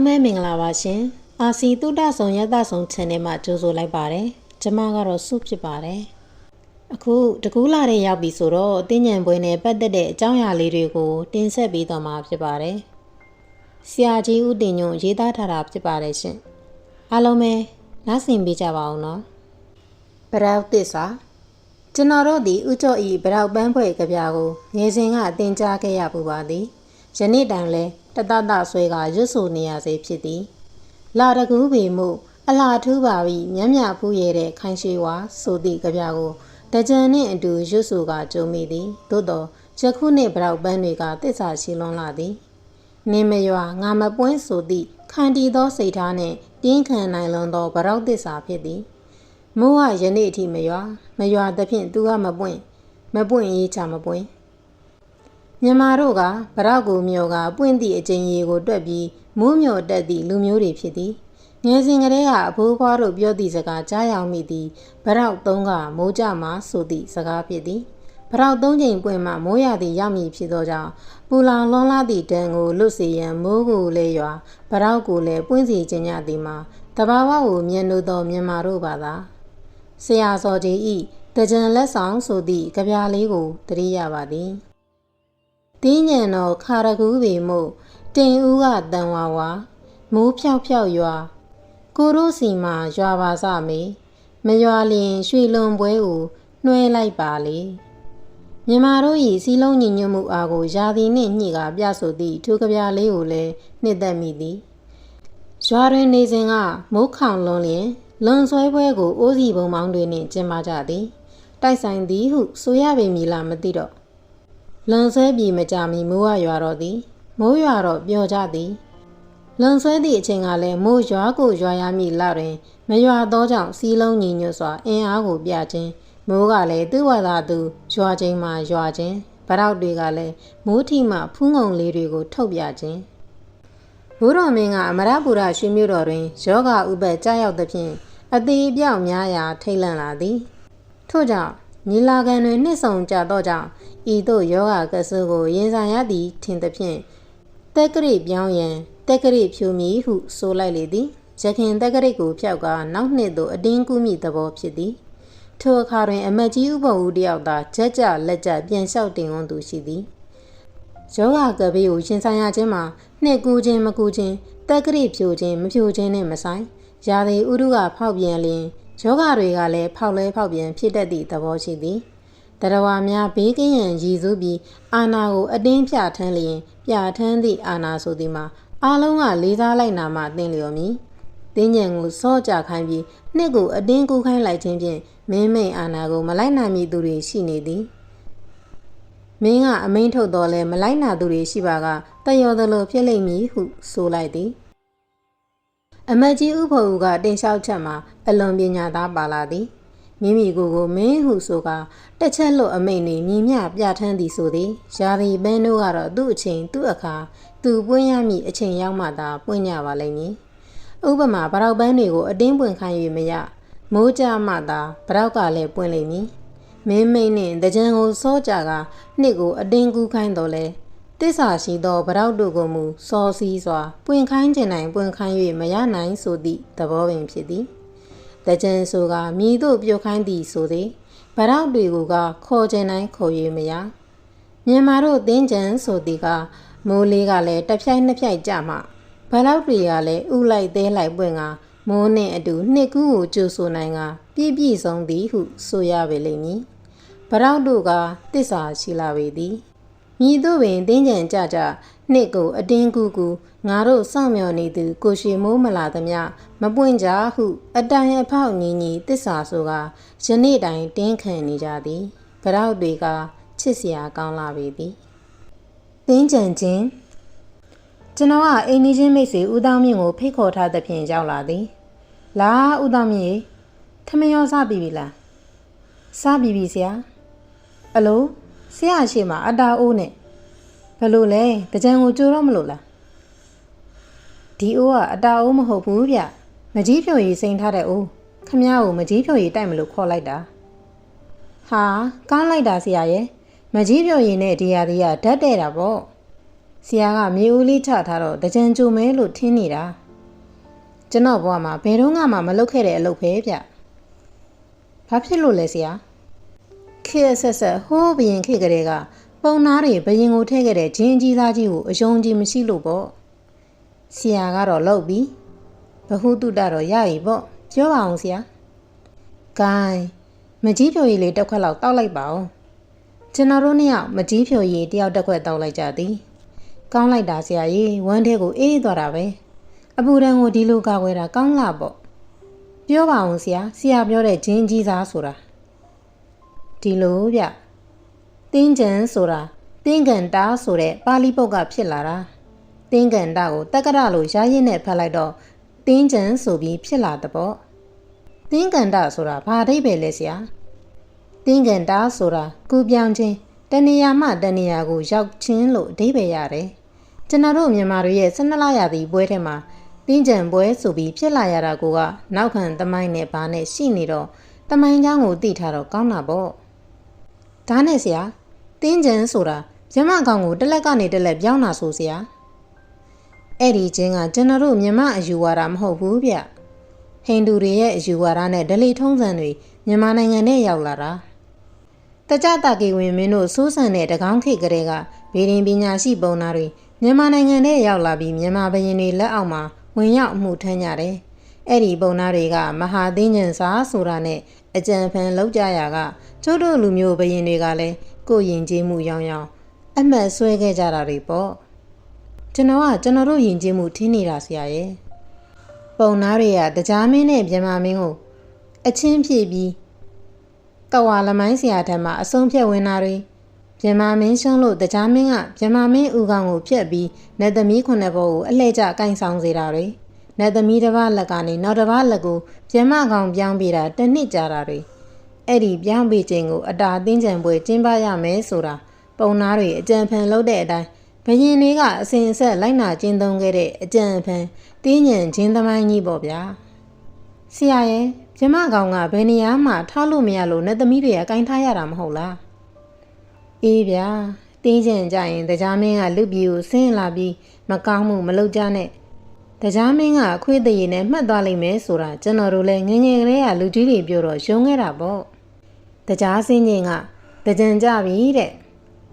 လုံးပဲမင်္ဂလာပါရှင်အာစီတုဒ္ဒဆောင်ရတဆောင် channel မှာကြိုဆိုလိုက်ပါတယ်ကျမကတော့စုဖြစ်ပါတယ်အခုတကူးလာတဲ့ရောက်ပြီဆိုတော့တင်းညံပွဲနဲ့ပတ်သက်တဲ့အကြောင်းအရာလေးတွေကို တင်ဆက်ပေးသွားမှာဖြစ်ပါတယ်ဆရာကြီးဦးတင်ညွန့်ရေးသားထားတာဖြစ်ပါတယ်ရှင်အားလုံးပဲနားဆင်ပေးကြပါအောင်နော်ဗရောက်သစ္စာကျွန်တော်တို့ဒီဥကျော်ဤဗရောက်ပန်းဖွဲ့ကြပြာကိုငယ်စဉ်ကအတင်ကြားခဲ့ရပူပါသည်ယနေ့တိုင်လဲ တတတဆွဲကရွတ်ဆိုနေရစေဖြစ်သည်လာတကူးပေမှုအလှထူးပါပြီးမြမ်းမြဖူးရတဲ့ခိုင်ရှိဝါဆိုသည့်ကြပြကိုတကြံနှင့်အတူရွတ်ဆိုကကြုံမိသည်သို့တော့ယခုနှင့်ဗရောက်ပန်းတွေကတစ္ဆာရှိလွန်လာသည်နင်းမရွာငါမပွင့်ဆိုသည့်ခံတီသောစိတ်ထားနှင့်ပြင်းခံနိုင်လွန်သောဗရောက်တစ္ဆာဖြစ်သည်မိုးကယနေ့အထိမရွာမရွာသဖြင့်သူကမပွင့်မပွင့်ရေးချမပွင့် မြန်မာတို့ကဗရောက်ကိုမျိုးကပွင့်သည့်အကျဉ်းရီကိုတွက်ပြီးမိုးမျောတက်သည့်လူမျိုးတွေဖြစ်သည်ငယ်စဉ်ကတည်းကအဖိုးဖွားတို့ပြောသည့်စကားကြားရောက်မိသည်ဗရောက်သုံးကမိုးကြမှာဆိုသည့်စကားဖြစ်သည်ဗရောက်သုံးချိန်ပွင့်မှမိုးရသည်ရောက်မည်ဖြစ်သောကြောင့်ပူလောင်လွန်လာသည့်တန်ကိုလွတ်စေရန်မိုးကိုလည်းရွာဗရောက်ကိုလည်းပွင့်စီခြင်းကြသည်မှာတဘာဝကိုမြင်လို့သောမြန်မာတို့ပါသာဆရာစော်ကြီးဤတကြံလက်ဆောင်ဆိုသည့်ကြပြားလေးကိုတရိရပါသည် တင်းညံတော်ခါရကူးပေမှုတင်ဦးကတန်ဝါဝါမိုးဖြောက်ဖြောက်ရွာကိုရိုးစီမှာရွာပါစမေမရွာလျင်ရွှေလွန်ပွဲကိုနှွဲလိုက်ပါလေမြန်မာတို့၏စီလုံးညီညွတ်မှုအားကိုယာသည်နှင့်ညှိကပြဆိုသည့်ထိုကဗျာလေးကိုလည်းနှစ်သက်မိသည်ရွာတွင်နေစဉ်ကမိုးခေါင်လွန်လျင်လွန်ဆွဲပွဲကိုအိုးစီပုံမောင်းတွေနှင့်ကျင်းပကြသည်တိုက်ဆိုင်သည်ဟုဆိုရပေမည်လားမသိတော့ လွန်ဆွဲပြီးမကြမီမိုးရရွာတော့သည်မိုးရွာတော့ပျော်ကြသည်လွန်ဆွဲသည့်အချိန်ကလည်းမိုးရွာကိုရွာရမည်လတွင် မရွာသောကြောင့်စီးလုံးညီညွတ်စွာအင်အားကိုပြခြင်းမိုးကလည်းသူ့ဝါသာသူရွာခြင်းမှရွာခြင်းဗရောက်တွေကလည်းမိုးထီမှဖူးငုံလေးတွေကိုထုတ်ပြခြင်းဘိုးတော်မင်းကအမရပူရရွှေမြို့တော်တွင်ယောဂဥပတ်ကြားရောက်သဖြင့်အသေးအပြောက်များရာထိတ်လန့်လာသည်ထို့ကြောင့် ညီလာခံတွင်နှစ်ဆောင်ကြသောကြောင့်ဤသို့ယောဂကဆူကိုရင်ဆိုင်ရသည်ထင်သဖြင့်တက်ကရိပြောင်းရန်တက်ကရိဖြူမည်ဟုဆိုလိုက်လေသည်ရခင်တက်ကရိကိုဖျောက်ကနောက်နှစ်သို့အတင်းကူးမိသဘောဖြစ်သည်ထိုအခါတွင်အမတ်ကြီးဥပဝူတယောက်သာချက်ကြလက်ကြပြန်လျှောက်တင်ဝန်သူရှိသည်ယောဂကဘေးကိုရှင်ဆိုင်ရခြင်းမှာနှစ်ကူးခြင်းမကူးခြင်းတက်ကရိဖြိုခြင်းမဖြိုခြင်းနဲ့မဆိုင်ရာသီဥတုကဖောက်ပြန်လျင် ယောဂတွေကလည်းဖောက်လဲဖောက်ပြန်ဖြစ်တတ်သည့်သဘောရှိသည်တရဝါများဘေးကင်းရန်ရည်စူးပြီးအာနာကိုအတင်းပြထမ်းလျင်ပြထမ်းသည့်အာနာဆိုသည်မှာအားလုံးကလေးစားလိုက်နာမှသိလျော်မည်တင်းညံကိုစော့ကြခိုင်းပြီးနှစ်ကိုအတင်းကူးခိုင်းလိုက်ခြင်းဖြင့်မင်းမိန်အာနာကိုမလိုက်နိုင်မီသူတွေရှိနေသည်မင်းကအမိန်ထုတ်တော်လဲမလိုက်နာသူတွေရှိပါကတယောသလိုဖြစ်လိမ့်မည်ဟုဆိုလိုက်သည် အမတ်ကြီးဥဖို့ကတင်လျှောက်ချက်မှာအလွန်ပညာသားပါလာသည်မိမိကိုယ်ကိုမင်းဟုဆိုကတစ်ချက်လို့အမိန်နေမြင်မြပြထမ်းသည်ဆိုသည်ရာသီပန်းတို့ကတော့သူ့အချိန်သူ့အခါသူပွင့်ရမည့်အချိန်ရောက်မှသာပွင့်ကြပါလိမ့်မည်ဥပမာဗရောက်ပန်းတွေကိုအတင်းပွင့်ခိုင်း၍မရမိုးကြမှသာဗရောက်ကလည်းပွင့်လိမ့်မည်မင်းမိန်နှင့်တကြံကိုစောကြကနှစ်ကိုအတင်းကူးခိုင်းတော်လဲ တစ္ဆာရှိသောဗရောက်တို့ကိုမူစောစီးစွာပွင့်ခိုင်းခြင်းနိုင်ပွင့်ခိုင်း၍မရနိုင်ဆိုသည့်သဘောပင်ဖြစ်သည်တကြံဆိုကမြည်တို့ပြုတ်ခိုင်းသည်ဆိုသည်ဗရောက်တွေကိုကခေါ်ခြင်းနိုင်ခေါ်၍မရမြန်မာတို့တင်းကြံဆိုသည်ကမိုးလေးကလည်းတစ်ဖြိုက်နှစ်ဖြိုက်ကြမှဘလောက်တွေကလည်းဥလိုက်သေးလိုက်ပွင့်ကမိုးနှင့်အတူနှစ်ကူးကိုကြိုဆိုနိုင်ကပြည့်ပြည့်စုံသည်ဟုဆိုရပေလိမ့်မည်ဗရောက်တို့ကတစ္ဆာရှိလာပေသည် မြည်တို့ပင်တင်းကြံကြကြနှစ်ကိုအတင်းကူကူငါတို့စောင့်မျှော်နေသူ ကိုရှိမိုးမလာသမျှမပွင့်ကြဟု အတိုင်အဖောက်ညီညီတစ္ဆာဆိုကယနေ့တိုင်တင်းခံနေကြသည်ဗရောက်တွေကချစ်စရာကောင်းလာပေသည်တင်းကြံခြင်းကျွန်တော်ကအိမ်နီးချင်းမိတ်ဆွေဦးတောင်းမြင့်ကိုဖိတ်ခေါ်ထားသဖြင့်ရောက်လာသည်လာဦးတောင်းမြင့်ထမရောစပြီပြီလားစပြီပြီဆရာအလို ဆရာရှိမှာအတာအိုးနဲ့ဘယ်လိုလဲတကြံကိုကြိုတော့မလို့လားဒီအိုးကအတာအိုးမဟုတ်ဘူးဗျမကြီးဖြိုရီစိန်ထားတဲ့အိုးခမ ्या ကိုမကြီးဖြိုရီတိုက်မလို့ခေါ်လိုက်တာဟာကောင်းလိုက်တာဆရာရဲ့မကြီးဖြိုရီနဲ့ဒီဟာတွေကဓာတ်တဲ့တာပေါ့ဆရာကမြေဦးလေးချထားတော့တကြံကြိုမဲလို့ထင်နေတာကျွန်တော်ဘဝမှာဘယ်တော့မှမလုပ်ခဲ့တဲ့အလုပ်ပဲဗျဘာဖြစ်လို့လဲဆရာ ခေတ်ဆက်ဆက်ဟိုးဘရင်ခေတ်ကလေးကပုံနာတွေဘရင်ကိုထည့်ခဲ့တဲ့ဂျင်းကြီးသားကြီးကိုအယုံကြည်မရှိလို့ပေါ့ဆရာကတော့လုပ်ပြီဘဟုတုတတော့ရပြီပေါ့ပြောပါအောင်ဆရာဂိုင်းမကြီးဖြိုရည်လေးတစ်ခွက်လောက်တောက်လိုက်ပါဦးကျွန်တော်တို့နှစ်ယောက်မကြီးဖြိုရည်တယောက်တစ်ခွက်တောက်လိုက်ကြသည်ကောင်းလိုက်တာဆရာကြီးဝမ်းထဲကိုအေးသွားတာပဲအပူဒဏ်ကိုဒီလိုကာကွယ်တာကောင်းလားပေါ့ပြောပါအောင်ဆရာဆရာပြောတဲ့ဂျင်းကြီးသားဆိုတာ ဒီလိုဗျသင်္ကြန်ဆိုတာသင်္ကန်တာဆိုတဲ့ပါဠိပုဒ်ကဖြစ်လာတာသင်္ကန်တာကိုတက္ကရလို့ရရင်နဲ့ဖတ်လိုက်တော့သင်္ကြန်ဆိုပြီးဖြစ်လာတဲ့ပေါ့သင်္ကန်တာဆိုတာဘာအဓိပ္ပာယ်လဲဆရာသင်္ကန်တာဆိုတာကူပြောင်းခြင်းတဏှာမှတဏှာကိုရောက်ချင်းလို့အဓိပ္ပာယ်ရတယ်ကျွန်တော်တို့မြန်မာတွေရဲ့12လရာသီပွဲထဲမှာတင်းကြံပွဲဆိုပြီးဖြစ်လာရတာကနောက်ခံတမိုင်းနဲ့ဘာနဲ့ရှိနေတော့တမိုင်းချောင်းကိုတိထားတော့ကောင်းတာပေါ့ ဒါနဲ့ဆရာတင်းကျန်ဆိုတာမြမကောင်ကိုတစ်လက်ကနေတစ်လက်ပြောင်းတာဆိုဆရာအဲ့ဒီချင်းကကျွန်တော်တို့မြမအယူဝါဒမဟုတ်ဘူးဗျဟိန္ဒူတွေရဲ့အယူဝါဒနဲ့ဒလီထုံးစံတွေမြန်မာနိုင်ငံနဲ့ရောက်လာတာတကြတာကေဝင်မင်းတို့စိုးစံတဲ့တကောင်းခေတ်ကလေးကဗေဒင်ပညာရှိပုံနာတွေမြန်မာနိုင်ငံထဲရောက်လာပြီးမြန်မာဘရင်တွေလက်အောက်မှာဝင်ရောက်မှုထမ်းကြတယ်အဲ့ဒီပုံနာတွေကမဟာသင်းညံစာဆိုတာနဲ့ အကြံဖန်လောက်ကြရာကကျို့တို့လူမျိုးဘရင်တွေကလည်းကိုယ်ယဉ်ကျေးမှုရောင်းရောင်းအမှတ်ဆွဲခဲ့ကြတာတွေပေါ့ကျွန်တော်ကကျွန်တော်တို့ယဉ်ကျေးမှုထင်းနေတာဆရာရဲ့ပုံနာတွေကတကြားမင်းနဲ့မြန်မာမင်းကိုအချင်းဖြည့်ပြီးကဝါလမိုင်းဆရာထံမှအဆုံးဖြတ်ဝင်တာတွေမြန်မာမင်းရှုံးလို့တကြားမင်းကမြန်မာမင်းဦးကောင်ကိုဖျက်ပြီးနတ်သမီးခုနှစ်ဘောကိုအလှည့်ကျကင်ဆောင်စေတာတွေ နတ်သမီးတစ်ပါးလက်ကနေနောက်တစ်ပါးလက်ကိုမြန်မာကောင်ပြောင်းပြတာတစ်နှစ်ကြာတာတွေအဲ့ဒီပြောင်းပေးခြင်းကိုအတာအသင်းကြံပွဲကျင်းပရမယ်ဆိုတာပုံနာတွေအကြံဖန်လုပ်တဲ့အတိုင်းဘရင်တွေကအစဉ်အဆက်လိုက်နာကျင်းသုံးခဲ့တဲ့အကြံဖန်တင်းညံချင်းသမိုင်းကြီးပေါ့ဗျာဆရာရဲ့မြမကောင်ကဘယ်နေရာမှထားလို့မရလို့နဲ့သမီးတွေကကင်ထားရတာမဟုတ်လားအေးဗျာတင်းကျင်ကြရင်တရားမင်းကလူပြည်ကိုဆင်းလာပြီးမကောင်းမှုမလုပ်ကြနဲ့ တရားမင်းကအခွေးတရေနဲ့မှတ်သွားလိမ့်မယ်ဆိုတာကျွန်တော်တို့လည်းငငယ်ကလေးကလူကြီးတွေပြောတော့ရုံခဲ့တာပေါ့တရားစင်းချင်းကတကြံကြပြီတဲ့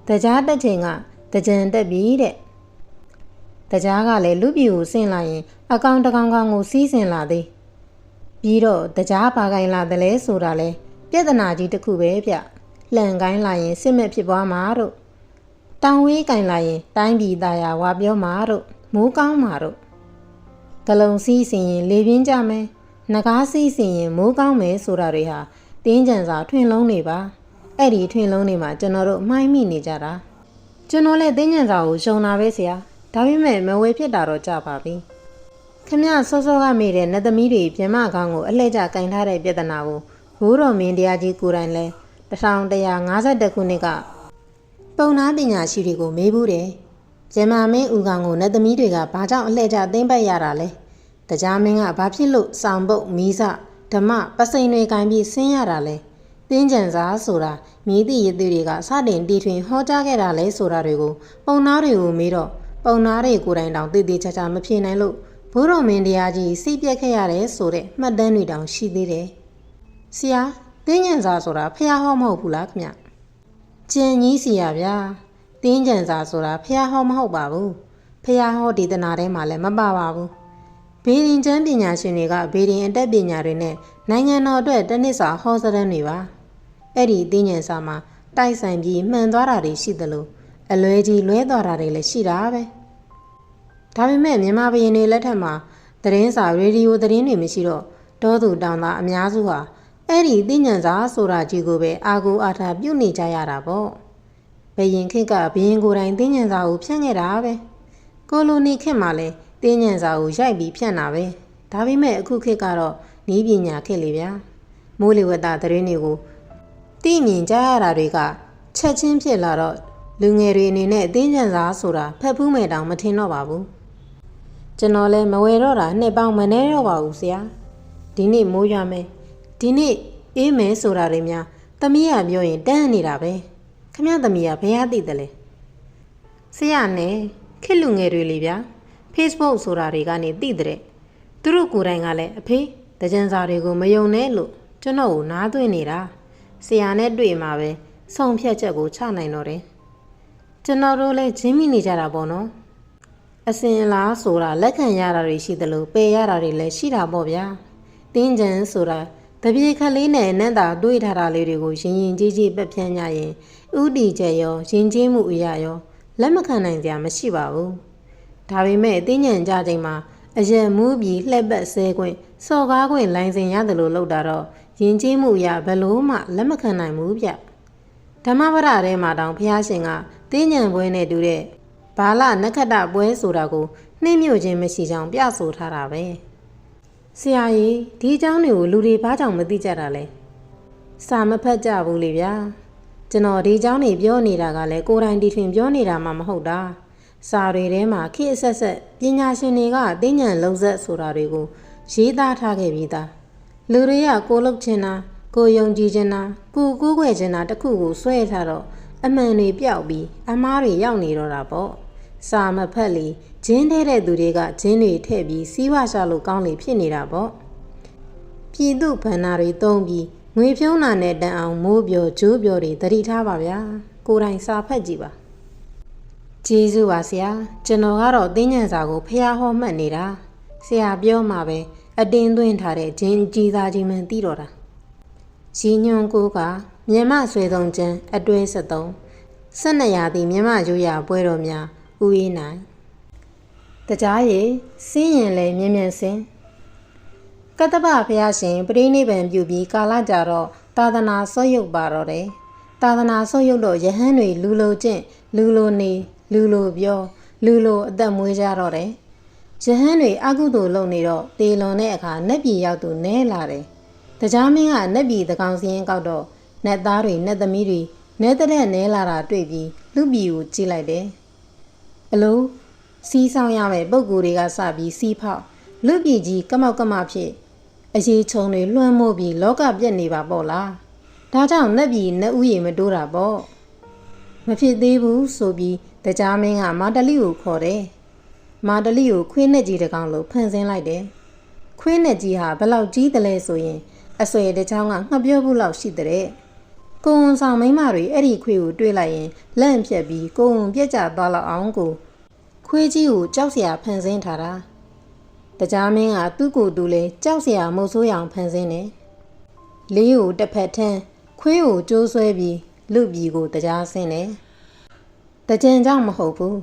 တရားတက်ချိန်ကတကြံတက်ပြီတဲ့တရားကလည်းလူပြည်ကိုဆင်းလာရင် အကောင်တကောင်ကောင်ကိုစီးဆင်လာသေးပြီးတော့တရားပါကိုင်လာတယ်လဲဆိုတာလဲပြဿနာကြီးတစ်ခုပဲဗျလှန်ကိုင်းလာရင်စစ်မဲ့ဖြစ်ပွားမှာတို့တောင်ဝေးကင်လာရင် တိုင်းပြည်သားယာဝါပြောမှာတို့မိုးကောင်းမှာတို့ ဂလုံစီးစင်ရင်လေပြင်းကြမယ်နဂါးစီးစင်ရင်မိုးကောင်းမယ်ဆိုတာတွေဟာတင်းကြံစာထွင်လုံးနေပါအဲ့ဒီထွင်လုံးနေမှာကျွန်တော်တို့မှိုင်းမိနေကြတာကျွန်တော်လည်းတင်းကြံစာကိုရှုံတာပဲဆရာဒါပေမဲ့မဝေဖြစ်တာတော့ကြပါပြီခမစောစောကမိတဲ့နတ်သမီးတွေပြမကောင်းကိုအလှည့်ကျကင်ထားတဲ့ပြဿနာကိုဘိုးတော်မင်းတရားကြီးကိုယ်တိုင်လဲ1152ခုနှစ်ကပုံနာပညာရှိတွေကိုမေးဘူးတယ် ကျမမင်းဦးကောင်ကိုနတ်သမီးတွေကဘာကြောင့်အလှည့်ကျသိမ့်ပတ်ရတာလဲတရားမင်းကဘာဖြစ်လို့စောင်ပုတ်မီးစဓမ္မပစိန်တွေကင်ပြီးဆင်းရတာလဲတင်းကြံစားဆိုတာမြည်သည့်ရည်သူတွေကစတင်တီထွင်ဟောကြားခဲ့တာလဲဆိုတာတွေကိုပုံနာတွေကိုမေးတော့ပုံနာတွေကိုယ်တိုင်တောင်တည်တည်ချာချာမဖြေနိုင်လို့ဘိုးတော်မင်းတရားကြီးစိတ်ပြက်ခဲ့ရတယ်ဆိုတဲ့မှတ်တမ်းတွေတောင်ရှိသေးတယ်။ဆရာတင်းကြံစားဆိုတာဖះဟောမဟုတ်ဘူးလားခင်ဗျ။ကြံကြီးစီရဗျာ။ တင်းကြံစားဆိုတာဖះဟောမဟုတ်ပါဘူး။ဖះဟောဒေသနာထဲမှာလည်းမပါပါဘူး။ဘေဒင်ကျမ်းပညာရှင်တွေကဘေဒင်အတက်ပညာတွေနဲ့နိုင်ငံတော်အတွက်တနစ်စာဟောစရမ်းတွေပါ။အဲ့ဒီတင်းကြံစားမှာတိုက်ဆိုင်ပြီးမှန်သွားတာတွေရှိသလိုအလွဲကြီးလွဲသွားတာတွေလည်းရှိတာပဲ။ဒါပေမဲ့မြန်မာဘရင်တွေလက်ထက်မှာသတင်းစာရေဒီယိုသတင်းတွေမရှိတော့တောသူတောင်သားအများစုဟာအဲ့ဒီသိဉဏ်စာဆိုတာကြီးကိုပဲအာကိုအာထာပြုတ်နေကြရတာပေါ့ ဘယင်ခေတ်ကဘယင်ကိုယ်တိုင်သိဉဏ်စာကိုဖြန့်ခဲ့တာပဲကိုလိုနီခေတ်မှာလည်းသိဉဏ်စာကိုရိုက်ပြီးဖြန့်တာပဲဒါပေမဲ့အခုခေတ်ကတော့နီးပညာခေတ်လေဗျာမိုးလေဝသသတင်းတွေကိုသိမြင်ကြရတာတွေကချက်ချင်းဖြစ်လာတော့လူငယ်တွေအနေနဲ့အသိဉာဏ်စာဆိုတာဖက်ဖူးမယ်တောင်မထင်တော့ပါဘူးကျွန်တော်လည်းမဝယ်တော့တာနှစ်ပေါင်းမနေတော့ပါဘူးဆရာဒီနေ့မိုးရွာမယ်ဒီနေ့အေးမယ်ဆိုတာတွေများသမီးကပြောရင်တန်းနေတာပဲ ခမရသမီးကဘယ်ရသိတယ်လဲဆရာနဲ့ခစ်လူငယ်တွေလေဗျာ Facebook ဆိုတာတွေကနေသိတဲ့သူတို့ကိုယ်တိုင်ကလည်းအဖေတကြံစာတွေကိုမယုံနဲ့လို့ကျွန်တော်ကိုနားသွင်းနေတာဆရာနဲ့တွေ့မှာပဲဆုံးဖြတ်ချက်ကိုချနိုင်တော့တယ်ကျွန်တော်တို့လည်းဂျင်းမိနေကြတာပေါ့နော်အစင်လားဆိုတာလက်ခံရတာတွေရှိသလိုပယ်ရတာတွေလည်းရှိတာပေါ့ဗျာတင်းကြံဆိုတာတ ပြေခက်လေးနဲ့နတ်တာတွေးထားတာလေးတွေကိုရင်ရင်ကြီးကြီးပက်ဖြန်းကြရင်ဥတီချက်ရောရင်ကျေးမှုအရာရောလက်မခံနိုင်ကြမရှိပါဘူးဒါပေမဲ့တင်းညံကြချိန်မှာအရက်မူးပြီးလှက်ပတ်ဆဲခွင့်စော်ကားခွင့်လိုင်းစင်ရတယ်လို့လုပ်တာတော့ရင်ကျေးမှုအရာဘယ်လို့မှလက်မခံနိုင်ဘူးဗျဓမ္မပဒထဲမှာတောင်ဘုရားရှင်ကတင်းညံပွဲနဲ့တူတဲ့ဘာလနက္ခတ္တပွဲဆိုတာကိုနှိမ့်မြို့ခြင်းမရှိကြောင်းပြဆိုထားတာပဲ ဆရာကြီးဒီအကြောင်းတွေကိုလူတွေဘာကြောင့်မသိကြတာလဲစာမဖတ်ကြဘူးလေဗျာကျွန်တော်ဒီအကြောင်းတွေပြောနေတာကလည်းကိုယ်တိုင်တီထွင်ပြောနေတာမှမဟုတ်တာစာတွေထဲမှာခေတ်အဆက်ဆက်ပညာရှင်တွေကတင်းညံလုံးဆက်ဆိုတာတွေကိုရေးသားထားခဲ့ပြီးသားလူတွေကကိုလုတ်ချင်တာကိုယုံကြည်ချင်တာကိုကိုးကွယ်ချင်တာတခုကိုဆွဲထားတော့အမှန်တွေပျောက်ပြီးအမားတွေရောက်နေတော့တာပေါ့ စာမဖက်လီဂျင်းထဲတဲ့သူတွေကဂျင်းတွေထည့်ပြီးစီးပွားရှာလို့ကောင်းလေဖြစ်နေတာပေါ့ပြည်သူဗန္နာတွေတုံးပြီးငွေဖြုံးတာနဲ့တန်အောင်မိုးပြောဂျိုးပြောတွေတတိထားပါဗျာကိုယ်တိုင်စာဖက်ကြည့်ပါကျေးဇူးပါဆရာကျွန်တော်ကတော့တင်းညံစာကိုဖះဟောမှတ်နေတာဆရာပြောမှပဲအတင်းသွင်းထားတဲ့ဂျင်းကြီးသားကြီးမှန်သိတော့တာရင်းညွန်ကိုကမြန်မာဆွေဆုံးကျန်းအတွဲ73ဆက်နှစ်ရာသီမြန်မာရိုးရာပွဲတော်များ ဥယျာဉ်နိုင်တကြားရည်စင်းရင်လဲမြင်မြန်စင်းကတ္တပဖះရှင်ပရိနိဗ္ဗာန်ပြုပြီးကာလကြာတော့သာသနာဆွတ်ယုတ်ပါတော့တယ်သာသနာဆွတ်ယုတ်တော့ယဟန်တွေလူလိုကျင့်လူလိုနေလူလိုပြောလူလိုအသက်မွေးကြတော့တယ်ယဟန်တွေအကုသိုလ်လုပ်နေတော့တေလွန်တဲ့အခါနတ်ပြည်ရောက်သူနဲလာတယ်တကြားမင်းကနတ်ပြည်တကောင်စီရင်ကောက်တော့နတ်သားတွေနတ်သမီးတွေနဲတဲ့နဲလာတာတွေ့ပြီးလူပြည်ကိုကြည့်လိုက်တယ် အလိုစီးဆောင်ရမယ်ပုံကူတွေကစပြီးစီးဖောက်လူပြည်ကြီးကမောက်ကမဖြစ်အရေးချုံတွေလွှမ်းမိုးပြီးလောကပြက်နေပါပေါ့လားဒါကြောင့်နတ်ပြည်နတ်ဥယျာဉ်မတိုးတာပေါ့မဖြစ်သေးဘူးဆိုပြီးတကြားမင်းကမာတလီကိုခေါ်တယ်မာတလီကိုခွေးနဲ့ကြီးတကောင်လို့ဖန်ဆင်းလိုက်တယ်ခွေးနဲ့ကြီးဟာဘလောက်ကြီးတယ်လဲဆိုရင်အဆွေတချောင်းကငှပြောဘူးလောက်ရှိတဲ့ ကိုဝန်ဆောင်မိန်းမတွေအဲ့ဒီခွေးကိုတွေးလိုက်ရင်လန့်ဖြက်ပြီးကိုဝန်ပြက်ကြသွားလောက်အောင်ကိုခွေးကြီးကိုကြောက်စရာဖန်ဆင်းထားတာတကြားမင်းကသူ့ကိုယ်သူလဲကြောက်စရာမုတ်ဆိုးရောင်ဖန်ဆင်းတယ်လေးကိုတစ်ဖက်ထန်းခွေးကိုကျိုးဆွဲပြီးလူပြည်ကိုတကြားဆင်းတယ်တကြံကြောင့်မဟုတ်ဘူး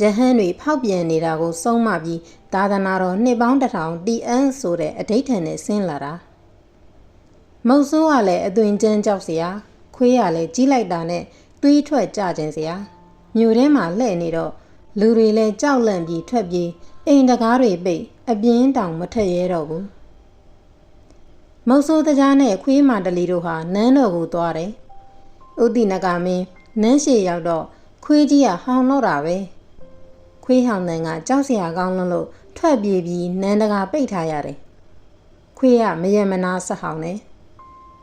ရဟန်းတွေဖောက်ပြန်နေတာကိုစုံမပြီးသာသနာတော်နှစ်ပေါင်းတစ်ထောင်တီအန်းဆိုတဲ့အဋိဋ္ဌံနဲ့ဆင်းလာတာမုတ်ဆိုးကလည်းအသွင်ကျန်းကြောက်စရာ ခွေးကလည်းကြီးလိုက်တာနဲ့သွေးထွက်ကြခြင်းစရာမြို့ထဲမှာလှဲ့နေတော့လူတွေလည်းကြောက်လန့်ပြီးထွက်ပြေးအိမ်တကားတွေပိတ်အပြင်းတောင်မထက်ရဲတော့ဘူးမုတ်ဆိုးတကြားနဲ့ခွေးမာတလီတို့ဟာနန်းတော်ကိုသွားတယ်ဥတိနကမင်းနန်းရှိရောက်တော့ခွေးကြီးကဟောင်းတော့တာပဲခွေးဟောင်းတန်ကကြောက်စရာကောင်းလွန်းလို့ထွက်ပြေးပြီးနန်းတကာပိတ်ထားရတယ်ခွေးကမယမနာဆက်ဟောင်းတယ်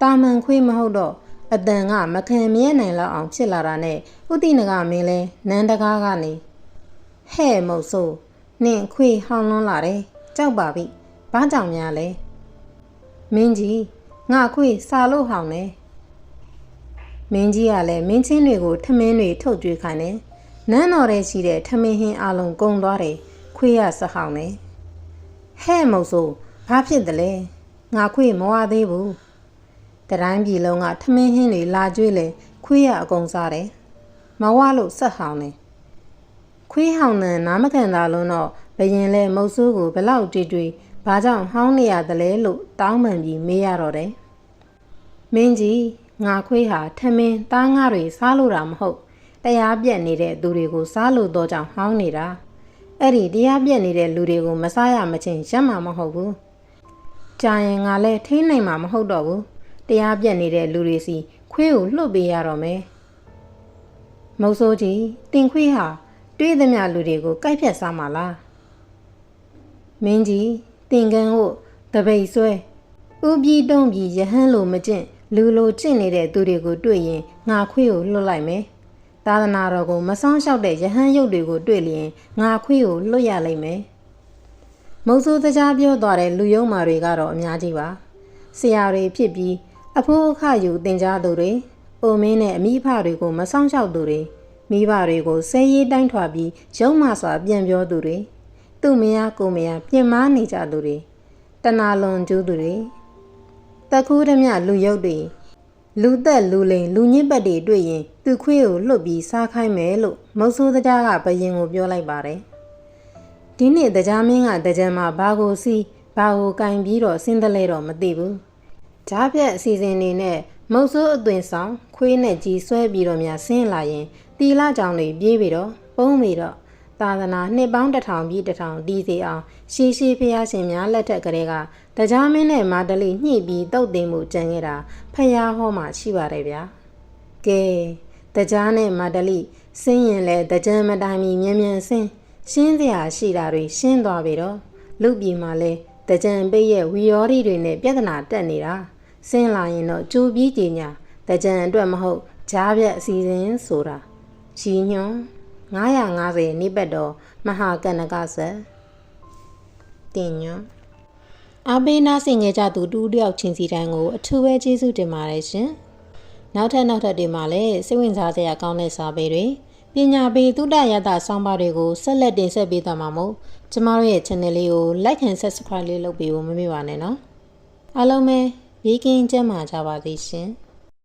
တာမန်ခွေးမဟုတ်တော့ အတန်ကမခံမြဲနိုင်လောက်အောင်ဖြစ်လာတာနဲ့ဥတိနကမင်းလဲနန်းတကားကနေဟဲ့မုတ်ဆိုးနင့်ခွေဟောင်းလွန်းလာတယ်ကြောက်ပါပြီဘာကြောင့်များလဲမင်းကြီးငါခွေစာလို့ဟောင်းနေမင်းကြီးကလည်းမင်းချင်းတွေကိုထမင်းတွေထုတ်ကြွေးခိုင်းတယ်နန်းတော်ထဲရှိတဲ့ထမင်းဟင်းအလုံးကုံသွားတယ်ခွေရစဟောင်းနေဟဲ့မုတ်ဆိုးဘာဖြစ်တယ်လဲငါခွေမဝသေးဘူး တတိုင်းပြည်လုံးကထမင်းဟင်းတွေလာကြွေးလေခွေးရအကုန်စားတယ်မဝလို့ဆက်ဟောင်းတယ်ခွေးဟောင်းနဲ့နားမခံတာလုံးတော့ဘရင်လဲမုတ်ဆိုးကိုဘလောက်တွေ့တွေ့ဘာကြောင့်ဟောင်းနေရတယ်လဲလို့တောင်းပန်ပြီးမေးရတော့တယ်မင်းကြီးငါခွေးဟာထမင်းသားငါတွေစားလို့တာမဟုတ်တရားပြက်နေတဲ့သူတွေကိုစားလို့တော့ကြောင့်ဟောင်းနေတာအဲ့ဒီတရားပြက်နေတဲ့လူတွေကိုမစားရမချင်းရက်မှာမဟုတ်ဘူးကြာရင်ငါလည်းထိနိုင်မှာမဟုတ်တော့ဘူး တရားပြက်နေတဲ့လူတွေစီခွေးကိုလှုပ်ပေးရတော့မယ်မုတ်ဆိုးကြီးတင်ခွေးဟာတွေးသမျှလူတွေကိုကြိုက်ဖြတ်စားမှာလားမင်းကြီးတင်ကန်းကိုတပိတ်ဆွဲဥပြီးတုံးပြီးယဟန်လိုမကျင့်လူလိုကျင့်နေတဲ့သူတွေကိုတွေ့ရင်ငါခွေးကိုလွတ်လိုက်မယ်တသာသနာတော်ကိုမဆောင်လျှောက်တဲ့ယဟန်ရုပ်တွေကိုတွေ့လျင်ငါခွေးကိုလွတ်ရလိမ့်မယ်မုံဆိုးတကြားပြောသွားတဲ့လူယုံမာတွေကတော့အများကြီးပါဆရာတွေဖြစ်ပြီး အဖိုးအခယူတင်ကြားသူတွေအိုမင်းနဲ့အမိဖတွေကိုမဆောင်လျှောက်သူတွေမိဘတွေကိုဆဲရေးတိုင်းထွာပြီးရုံမှစွာပြန်ပြောသူတွေသူ့မယားကိုမယားပြင်မာနေကြသူတွေတနာလွန်ကျူးသူတွေတကူးဓမြလူယုတ်တွေလူသက်လူလိန်လူညစ်ပတ်တွေတွေ့ရင်သူခွေးကိုလွတ်ပြီးစားခိုင်းမယ်လို့မုတ်ဆိုးတကြားကဘယင်ကိုပြောလိုက်ပါတယ်ဒီနေ့တကြားမင်းကတကြံမှာဘာကိုစီးဘာကိုကင်ပြီးတော့ဆင်းတယ်လဲတော့မသိဘူး ဂျားပြက်အစီအစဉ်နေနဲ့မုတ်ဆိုးအသွင်ဆောင်ခွေးနဲ့ကြီးဆွဲပြီးတော့များဆင်းလာရင်တီလာကြောင်တွေပြေးပြီးတော့ပုံးပြီးတော့သာသနာနှစ်ပေါင်းတစ်ထောင်ပြီးတစ်ထောင်တီးစီအောင်ရှေးရှေးဖျားရှင်များလက်ထက်ကလေးကတကြားမင်းနဲ့မာတလီညှိပြီးတုတ်တင်မှုကြံခဲ့တာဖျားဟောမှရှိပါတယ်ဗျာကဲတကြားနဲ့မာတလီဆင်းရင်လဲတကြံမတိုင်မီမြ мян ဆင်းရှင်းစရာရှိတာတွေရှင်းသွားပြီတော့လူပြည်မှာလဲတကြံပိတ်ရဲ့ဝီယောရီတွေနဲ့ပြဿနာတက်နေတာ ဆင်းလာရင်တော့ကြိုပြီးကြညာတကြံအတွက်မဟုတ်ဂျားပြက်အစီအစဉ်ဆိုတာကြီးညွန်950နိပတ်တော်မဟာကဏကဆက်တင်ညွန်အဘေးနာဆင်ငယ်ကြသူတူတယောက်ချင်းစီတိုင်းကိုအထူးပဲကျေးဇူးတင်ပါတယ်ရှင်နောက်ထပ်နောက်ထပ်တွေမှာလည်းစိတ်ဝင်စားစရာကောင်းတဲ့စာပေတွေပညာပေးသုတရတဆောင်းပါးတွေကိုဆက်လက်တင်ဆက်ပေးသွားမှာမို့ကျမတို့ရဲ့ channel လေးကို like and subscribe လေးလုပ်ပေးဖို့မမေ့ပါနဲ့နော်အားလုံးပဲ ဘေးကင်းကျန်းမာကြပါစေရှင်